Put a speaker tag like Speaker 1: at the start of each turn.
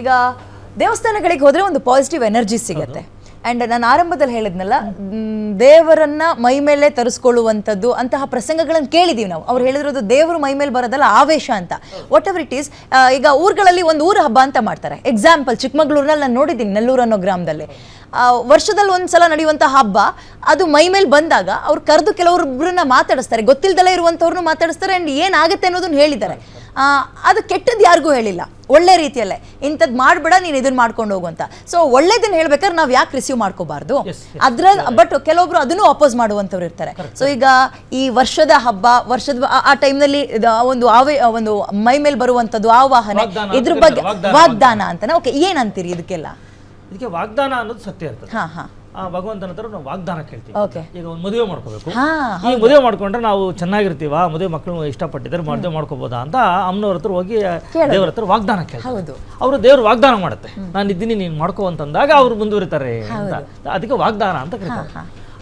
Speaker 1: ಈಗ ದೇವಸ್ಥಾನಗಳಿಗೆ ಹೋದರೆ ಒಂದು ಪಾಸಿಟಿವ್ ಎನರ್ಜಿ ಸಿಗುತ್ತೆ. ಅಂಡ್ ನಾನು ಆರಂಭದಲ್ಲಿ ಹೇಳಿದ್ನಲ್ಲ ದೇವರನ್ನ ಮೈ ಮೇಲೆ ತರಿಸ್ಕೊಳ್ಳುವಂಥದ್ದು ಅಂತಹ ಪ್ರಸಂಗಗಳನ್ನು ಕೇಳಿದ್ದೀವಿ ನಾವು. ಅವ್ರು ಹೇಳಿರೋದು ದೇವರು ಮೈ ಮೇಲೆ ಬರೋದಲ್ಲ ಆವೇಶ ಅಂತ. ವಾಟ್ ಎವರ್ ಇಟ್ ಈಸ್ ಈಗ ಊರುಗಳಲ್ಲಿ ಒಂದು ಊರ ಹಬ್ಬ ಅಂತ ಮಾಡ್ತಾರೆ. ಎಕ್ಸಾಂಪಲ್ ಚಿಕ್ಕಮಗಳೂರಿನಲ್ಲಿ ನಾನು ನೋಡಿದ್ದೀನಿ ನೆಲ್ಲೂರು ಅನ್ನೋ ಗ್ರಾಮದಲ್ಲಿ. ವರ್ಷದಲ್ಲಿ ಒಂದು ಸಲ ನಡೆಯುವಂಥ ಹಬ್ಬ, ಅದು ಮೈ ಮೇಲೆ ಬಂದಾಗ ಅವ್ರು ಕರೆದು ಕೆಲವೊಬ್ಬರನ್ನ ಮಾತಾಡಿಸ್ತಾರೆ. ಗೊತ್ತಿಲ್ದಲೇ ಇರುವಂಥವ್ರನ್ನೂ ಮಾತಾಡಿಸ್ತಾರೆ. ಅಂಡ್ ಏನಾಗುತ್ತೆ ಅನ್ನೋದನ್ನು ಹೇಳಿದ್ದಾರೆ. ಅದು ಕೆಟ್ಟದ್ದು ಯಾರಿಗೂ ಹೇಳಿಲ್ಲ. ಒಳ್ಳೆ ರೀತಿಯಲ್ಲೇ ಇಂಥದ್ದು ಮಾಡಬೇಡ ನೀನು ಇದನ್ನ ಮಾಡ್ಕೊಂಡು ಹೋಗು ಅಂತ. ಸೊ ಒಳ್ಳೇದನ್ನ ಹೇಳ್ಬೇಕಾದ್ರೆ ನಾವು ಯಾಕೆ ರಿಸೀವ್ ಮಾಡ್ಕೋಬಾರ್ದು? ಅದ್ರ ಬಟ್ ಕೆಲವೊಬ್ರು ಅದನ್ನು ಅಪೋಸ್ ಮಾಡುವಂಥವ್ರು ಇರ್ತಾರೆ. ಸೊ ಈಗ ಈ ವರ್ಷದ ಹಬ್ಬ ವರ್ಷದ ಆ- ಟೈಮ್ನಲ್ಲಿ ಒಂದು ಆವೇ ಒಂದು ಮೈ ಮೇಲೆ ಬರುವಂಥದ್ದು ಆವಾಹನೆ ಇದ್ರ ಬಗ್ಗೆ ವಾಗ್ದಾನ ಅಂತಾನೆ? ಓಕೆ ಏನಂತೀರಿ ಇದಕ್ಕೆಲ್ಲ?
Speaker 2: ಇದಕ್ಕೆ ವಾಗ್ದಾನ ಅನ್ನೋದು ಸತ್ಯ ಇರ್ತದೆ.
Speaker 1: ಹಾ ಹಾ.
Speaker 2: ಆ ಭಗವಂತನ ಹತ್ರ ನಾವು ವಾಗ್ದಾನ ಕೇಳ್ತೀವಿ.
Speaker 1: ಓಕೆ
Speaker 2: ಈಗ ಒಂದು ಮದುವೆ ಮಾಡ್ಕೋಬೇಕು.
Speaker 1: ಹಾ
Speaker 2: ಈ ಮದುವೆ ಮಾಡ್ಕೊಂಡ್ರೆ ನಾವು ಚೆನ್ನಾಗಿರ್ತೀವ? ಮದುವೆ ಮಕ್ಕಳು ಇಷ್ಟಪಟ್ಟಿದ್ರೆ ಮದುವೆ ಮಾಡ್ಕೋಬೋದಾ ಅಂತ ಅಮ್ಮನವ್ರ ಹತ್ರ ಹೋಗಿ ದೇವ್ರ ಹತ್ರ ವಾಗ್ದಾನ ಕೇಳ್ತಾರೆ.
Speaker 1: ಹೌದು.
Speaker 2: ಅವರು ದೇವ್ರು ವಾಗ್ದಾನ ಮಾಡುತ್ತೆ. ನಾನು ಇದ್ದೀನಿ ನೀನು ಮಾಡ್ಕೋ ಅಂತಂದಾಗ ಅವ್ರು ಮುಂದುವರಿತಾರೆ ಅಂತ. ಅದಕ್ಕೆ ವಾಗ್ದಾನ ಅಂತ ಕರೀತಾರೆ.